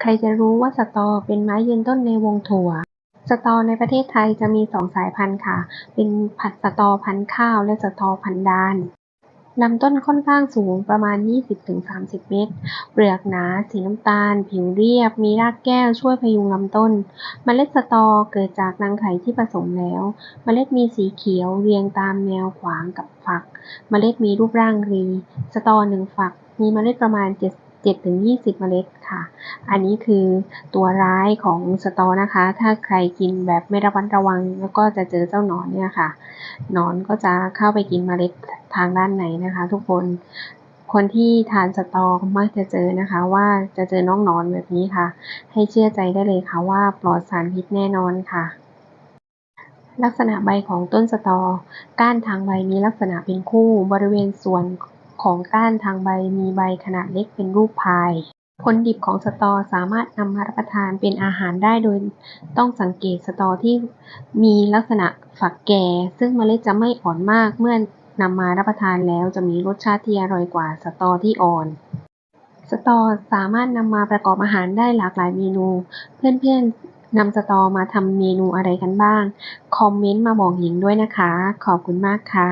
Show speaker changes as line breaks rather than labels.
ใครจะรู้ว่าสตอเป็นไม้ยืนต้นในวงถั่ว สตอในประเทศไทยจะมีสองสายพันธุ์ค่ะ เป็นผัดสตอพันธุ์ข้าวและสตอพันธุ์ดานลำต้นค่อนข้างสูงประมาณ 20-30 เมตร เปลือกหนา สีน้ำตาล ผิวเรียบ มีรากแก้วช่วยพยุงลำต้น เมล็ดสตอเกิดจากรังไข่ที่ผสมแล้ว เมล็ดมีสีเขียวเรียงตามแนวขวางกับฝัก เมล็ดมีรูปร่างรี สตอหนึ่งฝัก มีเมล็ดประมาณ7 7-20 เมล็ดค่ะ อันนี้คือตัวร้ายของสตอนะคะ ถ้าใครกินแบบไม่ระมัดระวัง แล้วก็จะเจอเจ้าหนอนเนี่ยค่ะ หนอนก็จะเข้าไปกินเมล็ดทางด้านไหนนะคะ ทุกคน คนที่ทานสตอมักจะเจอนะคะ ว่าจะเจอน้องหนอนแบบนี้ค่ะ ให้เชื่อใจได้เลยค่ะว่าปลอดสารพิษแน่นอนค่ะลักษณะใบของต้นสตอ ก้านทางใบมีลักษณะเป็นคู่ บริเวณส่วน ของก้านทางใบมีใบขนาดเล็กเป็นรูปพาย ผลดิบของสตอสามารถนำมารับประทานเป็นอาหารได้โดยต้องสังเกตสตอที่มีลักษณะฝักแก่ ซึ่งเมล็ดจะไม่อ่อนมากเมื่อนำมารับประทานแล้วจะมีรสชาติที่อร่อยกว่าสตอที่อ่อนสตอสามารถนำมาประกอบอาหารได้หลากหลายเมนู เพื่อนๆนำสตอมาทำเมนูอะไรกันบ้าง คอมเมนต์มาบอกหญิงด้วยนะคะ ขอบคุณมากค่ะ